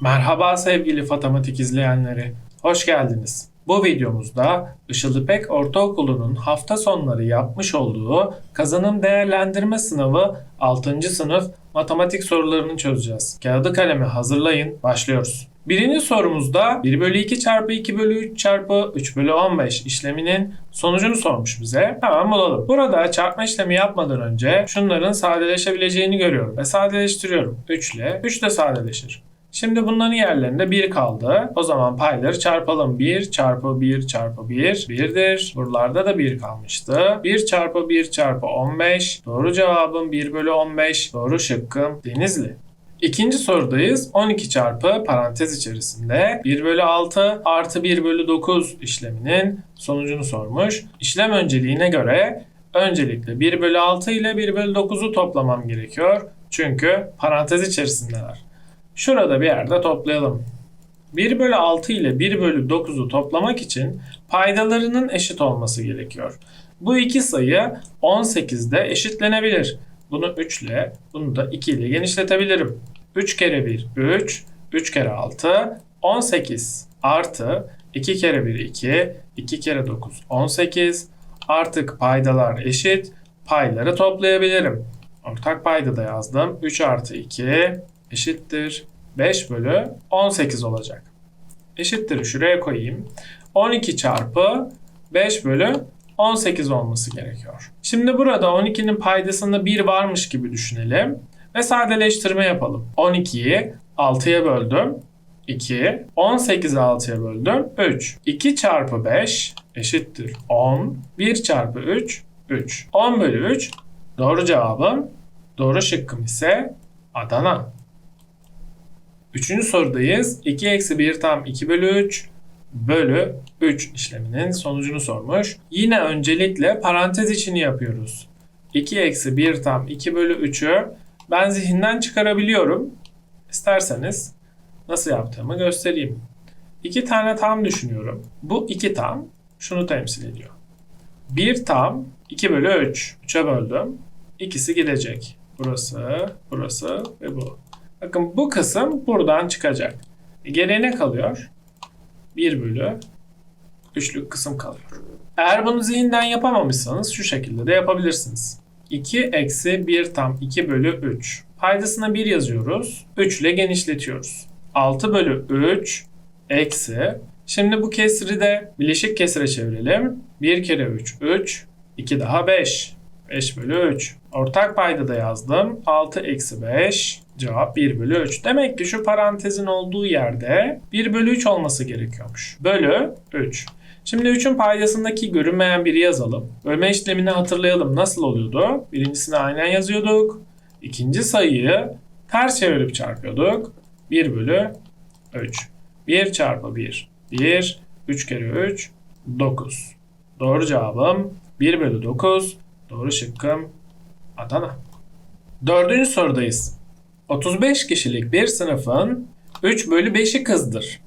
Merhaba sevgili matematik izleyenleri. Hoş geldiniz. Bu videomuzda Işıldıpek Ortaokulu'nun hafta sonları yapmış olduğu kazanım değerlendirme sınavı 6. sınıf matematik sorularını çözeceğiz. Kağıdı kalemi hazırlayın. Başlıyoruz. Birinci sorumuzda 1 bölü 2 çarpı 2 bölü 3 çarpı 3 bölü 15 işleminin sonucunu sormuş bize. Hemen bulalım. Burada çarpma işlemi yapmadan önce şunların sadeleşebileceğini görüyorum ve sadeleştiriyorum. 3 ile 3 de sadeleşir. Şimdi bunların yerlerinde 1 kaldı. O zaman payları çarpalım. 1 çarpı 1 çarpı 1 1'dir. Buralarda da 1 kalmıştı. 1 çarpı 1 çarpı 15. Doğru cevabım 1 bölü 15. Doğru şıkkım Denizli. İkinci sorudayız. 12 çarpı parantez içerisinde 1 bölü 6 artı 1 bölü 9 işleminin sonucunu sormuş. İşlem önceliğine göre öncelikle 1 bölü 6 ile 1 bölü 9'u toplamam gerekiyor. Çünkü parantez içerisindeler. Şurada bir yerde toplayalım. 1 bölü 6 ile 1 bölü 9'u toplamak için paydalarının eşit olması gerekiyor. Bu iki sayı 18'de eşitlenebilir. Bunu 3 ile, bunu da 2 ile genişletebilirim. 3 kere 1 3, 3 kere 6 18 artı 2 kere 1 2, 2 kere 9 18. Artık paydalar eşit. Payları toplayabilirim. Ortak payda da yazdım. 3 artı 2 eşittir 5 bölü 18 olacak. Eşittir şuraya koyayım. 12 çarpı 5 bölü 18 olması gerekiyor. Şimdi burada 12'nin paydasında 1 varmış gibi düşünelim ve sadeleştirme yapalım. 12'yi 6'ya böldüm. 2. 18'i 6'ya böldüm. 3. 2 çarpı 5 eşittir 10. 1 çarpı 3 3. 10 bölü 3 doğru cevabım. Doğru şıkkım ise Adana. Üçüncü sorudayız. 2 eksi 1 tam 2 bölü 3 bölü 3 işleminin sonucunu sormuş. Yine öncelikle parantez içini yapıyoruz. 2 eksi 1 tam 2 bölü 3'ü ben zihinden çıkarabiliyorum. İsterseniz nasıl yaptığımı göstereyim. 2 tane tam düşünüyorum. Bu 2 tam şunu temsil ediyor. 1 tam 2 bölü 3. 3'e böldüm. İkisi gidecek. Burası, burası ve bu. Bakın bu kısım buradan çıkacak. E geriye ne kalıyor? 1 bölü 3'lük kısım kalıyor. Eğer bunu zihinden yapamamışsanız şu şekilde de yapabilirsiniz. 2 eksi 1 tam 2 bölü 3. Paydasına 1 yazıyoruz. 3 ile genişletiyoruz. 6 bölü 3 eksi. Şimdi bu kesri de bileşik kesire çevirelim. 1 kere 3 3. 2 daha 5. 5 bölü 3. Ortak payda da yazdım. 6 eksi 5. Cevap 1 bölü 3. Demek ki şu parantezin olduğu yerde 1 bölü 3 olması gerekiyormuş. Bölü 3. Şimdi 3'ün paydasındaki görünmeyen biri yazalım. Bölme işlemini hatırlayalım. Nasıl oluyordu? Birincisini aynen yazıyorduk. İkinci sayıyı ters çevirip çarpıyorduk. 1 bölü 3. 1 çarpı 1. 1. 3 kere 3. 9. Doğru cevabım 1 bölü 9. Doğru şıkkım Adana. Dördüncü sorudayız. 35 kişilik bir sınıfın 3 bölü 5'i kızdır.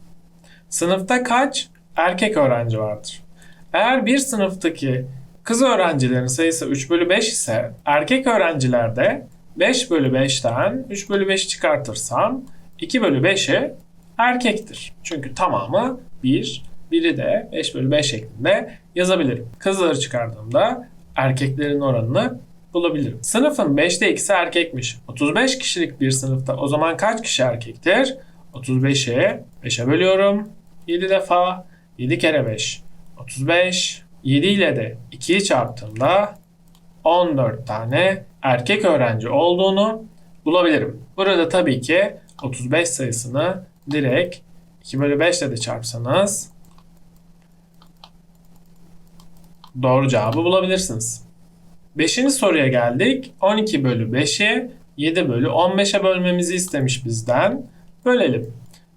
Sınıfta kaç erkek öğrenci vardır? Eğer bir sınıftaki kız öğrencilerin sayısı 3 bölü 5 ise erkek öğrencilerde 5 bölü 5'ten 3 bölü 5 çıkartırsam 2 bölü 5'i erkektir. Çünkü tamamı 1, biri de 5 bölü 5 şeklinde yazabilirim. Kızları çıkardığımda erkeklerin oranını bulabilirim. Sınıfın 5'te 2'si erkekmiş. 35 kişilik bir sınıfta o zaman kaç kişi erkektir? 35'i 5'e bölüyorum. 7 defa 7 kere 5 35 7 ile de 2'yi çarptığımda 14 tane erkek öğrenci olduğunu bulabilirim. Burada tabii ki 35 sayısını direkt 2 bölü 5 ile de çarpsanız doğru cevabı bulabilirsiniz. Beşinci soruya geldik. 12 bölü 5'i 7 bölü 15'e bölmemizi istemiş bizden. Bölelim.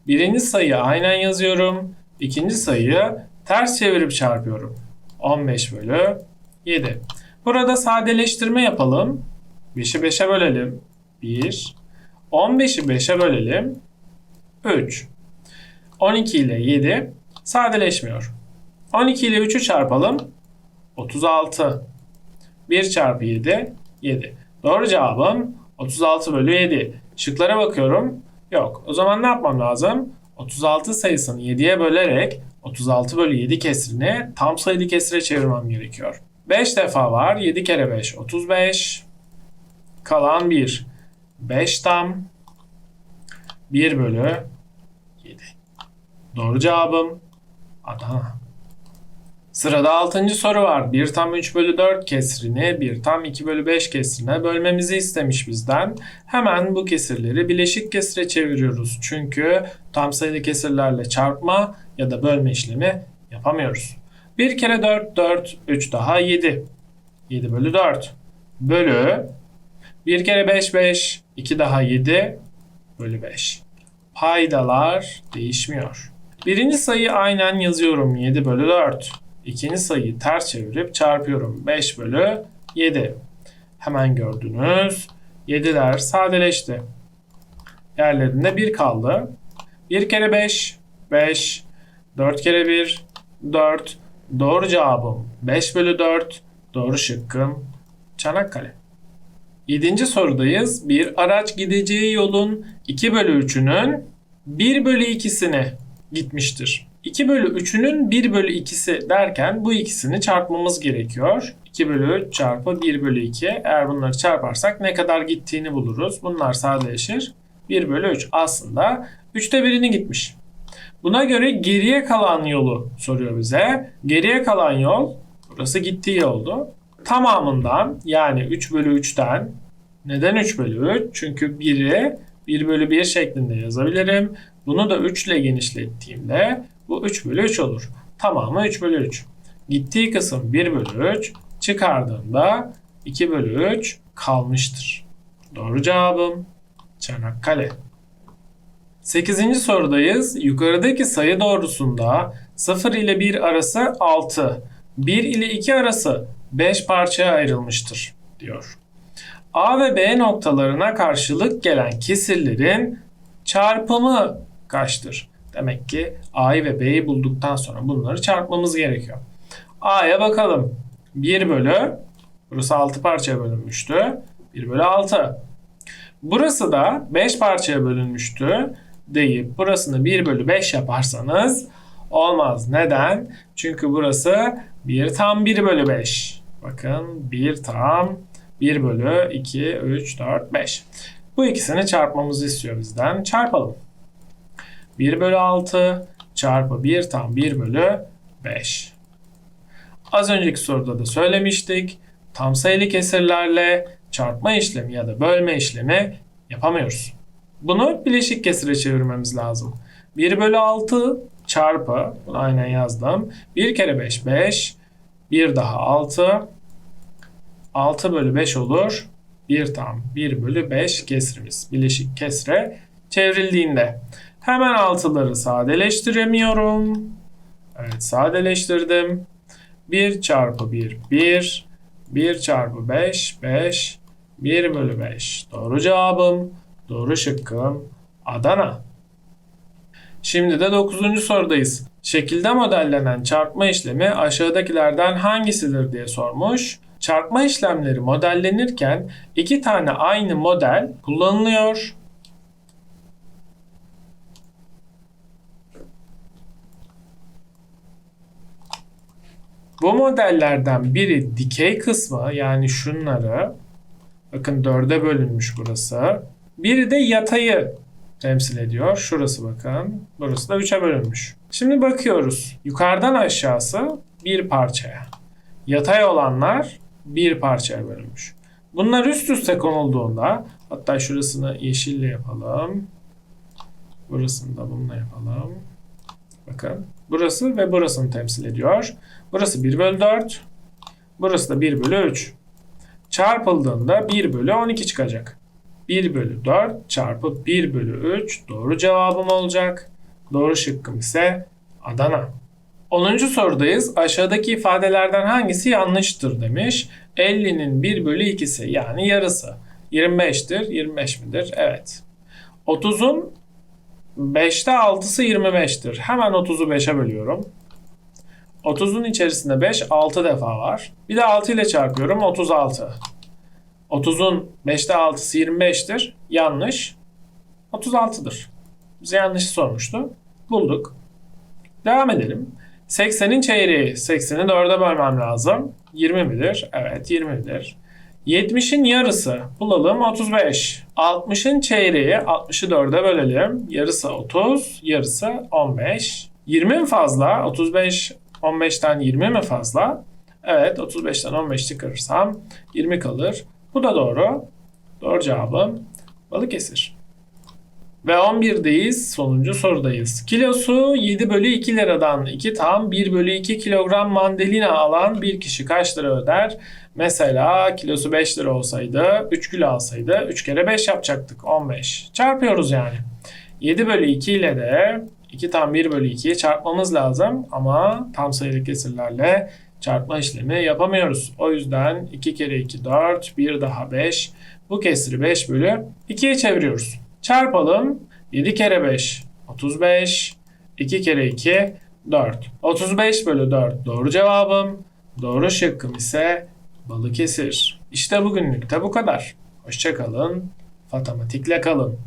Birinci sayıyı aynen yazıyorum. İkinci sayıyı ters çevirip çarpıyorum. 15 bölü 7. Burada sadeleştirme yapalım. 5'i 5'e bölelim. 1. 15'i 5'e bölelim. 3. 12 ile 7 sadeleşmiyor. 12 ile 3'ü çarpalım. 36. 1 çarpı 7 7. Doğru cevabım 36 bölü 7. Şıklara bakıyorum. Yok. O zaman ne yapmam lazım? 36 sayısını 7'ye bölerek 36 bölü 7 kesrini tam sayılı kesire çevirmem gerekiyor. 5 defa var. 7 kere 5 35. Kalan 1. 5 tam 1 bölü 7. Doğru cevabım Adana. Sırada 6. soru var. 1 tam 3 bölü 4 kesrini 1 tam 2 bölü 5 kesrine bölmemizi istemiş bizden. Hemen bu kesirleri bileşik kesire çeviriyoruz. Çünkü tam sayılı kesirlerle çarpma ya da bölme işlemi yapamıyoruz. 1 kere 4 4 3 daha 7. 7 bölü 4 bölü 1 kere 5 5 2 daha 7 bölü 5. Paydalar değişmiyor. Birinci sayıyı aynen yazıyorum 7 bölü 4. İkinci sayıyı ters çevirip çarpıyorum 5 bölü 7. Hemen gördünüz. 7'ler sadeleşti. Yerlerinde 1 kaldı. 1 kere 5 5. 4 kere 1 4. Doğru cevabım 5 bölü 4. Doğru şıkkım Çanakkale. Yedinci sorudayız. Bir araç gideceği yolun 2 bölü 3'ünün 1 bölü 2'sine gitmiştir. 2 bölü 3'ünün 1 bölü 2'si derken bu ikisini çarpmamız gerekiyor. 2 bölü 3 çarpı 1 bölü 2. Eğer bunları çarparsak ne kadar gittiğini buluruz. Bunlar sadeleşir. 1 bölü 3 aslında 3'te birini gitmiş. Buna göre geriye kalan yolu soruyor bize. Geriye kalan yol burası gittiği yoldu. Tamamından yani 3 bölü 3'ten neden 3 bölü 3? Çünkü 1'i 1 bölü 1 şeklinde yazabilirim. Bunu da 3 ile genişlettiğimde bu 3 bölü 3 olur. Tamamı 3 bölü 3. Gittiği kısım 1 bölü 3. Çıkardığımda 2 bölü 3 kalmıştır. Doğru cevabım Çanakkale. 8. sorudayız. Yukarıdaki sayı doğrusunda 0 ile 1 arası 6, 1 ile 2 arası 5 parçaya ayrılmıştır diyor. A ve B noktalarına karşılık gelen kesirlerin çarpımı kaçtır? Demek ki A'yı ve B'yi bulduktan sonra bunları çarpmamız gerekiyor. A'ya bakalım. 1 bölü, burası 6 parçaya bölünmüştü. 1 bölü 6. Burası da 5 parçaya bölünmüştü deyip burasını 1 bölü 5 yaparsanız olmaz. Neden? Çünkü burası 1 tam 1 bölü 5. Bakın 1 tam 1 bölü 2, 3, 4, 5. Bu ikisini çarpmamızı istiyor bizden. Çarpalım. 1 bölü 6 çarpı 1 tam 1 bölü 5. Az önceki soruda da söylemiştik. Tam sayılı kesirlerle çarpma işlemi ya da bölme işlemi yapamıyoruz. Bunu bileşik kesire çevirmemiz lazım. 1 bölü 6 çarpı, bunu aynen yazdım. 1 kere 5 5, 1 daha 6, 6 bölü 5 olur. 1 tam 1 bölü 5 kesrimiz bileşik kesre çevrildiğinde. Hemen altıları sadeleştiremiyorum. Evet sadeleştirdim. 1 çarpı 1 1. 1 çarpı 5 5. 1 bölü 5. Doğru cevabım. Doğru şıkkım Adana. Şimdi de 9. sorudayız. Şekilde modellenen çarpma işlemi aşağıdakilerden hangisidir diye sormuş. Çarpma işlemleri modellenirken iki tane aynı model kullanılıyor. Bu modellerden biri dikey kısmı yani şunları bakın dörde bölünmüş burası. Biri de yatayı temsil ediyor. Şurası bakın. Burası da 3'e bölünmüş. Şimdi bakıyoruz. Yukarıdan aşağısı bir parçaya. Yatay olanlar bir parçaya bölünmüş. Bunlar üst üste konulduğunda hatta şurasını yeşille yapalım. Burasını da bununla yapalım. Bakın. Burası ve burasını temsil ediyor. Burası 1 bölü 4. Burası da 1 bölü 3. Çarpıldığında 1 bölü 12 çıkacak. 1 bölü 4 çarpı 1 bölü 3 doğru cevabım olacak. Doğru şıkkım ise Adana. 10. sorudayız. Aşağıdaki ifadelerden hangisi yanlıştır demiş. 50'nin 1 bölü 2'si yani yarısı. 25'tir. 25 midir? Evet. 30'un 5'te 6'sı 25'tir. Hemen 30'u 5'e bölüyorum. 30'un içerisinde 5 6 defa var. Bir de 6 ile çarpıyorum 36. 30'un 5'te 6'sı 25'tir. Yanlış. 36'dır. Bize yanlış sormuştu. Bulduk. Devam edelim. 80'in çeyreği. 80'i 4'e bölmem lazım. 20 midir? Evet 20'dir. 70'in yarısı. Bulalım 35. 60'ın çeyreği 60'ı 4'e bölelim. Yarısı 30, yarısı 15. 20 mi fazla? 35 15'ten 20 mi fazla? Evet 35'ten 15 çıkarırsam 20 kalır. Bu da doğru. Doğru cevabım Balıkesir. Ve 11'deyiz. Sonuncu sorudayız. Kilosu 7 bölü 2 liradan 2 tam 1 bölü 2 kilogram mandalina alan bir kişi kaç lira öder? Mesela kilosu 5 lira olsaydı 3 kilo alsaydı 3 kere 5 yapacaktık 15. Çarpıyoruz yani. 7 bölü 2 ile de 2 tam 1 bölü 2'yi çarpmamız lazım ama tam sayılı kesirlerle çarpma işlemi yapamıyoruz. O yüzden 2 kere 2 4, 1 daha 5. Bu kesiri 5 bölü 2'ye çeviriyoruz. Çarpalım. 7 kere 5 35. 2 kere 2 4. 35 bölü 4 doğru cevabım. Doğru şıkkım ise Balıkesir. İşte bugünlük de bu kadar. Hoşçakalın. Matematikle kalın.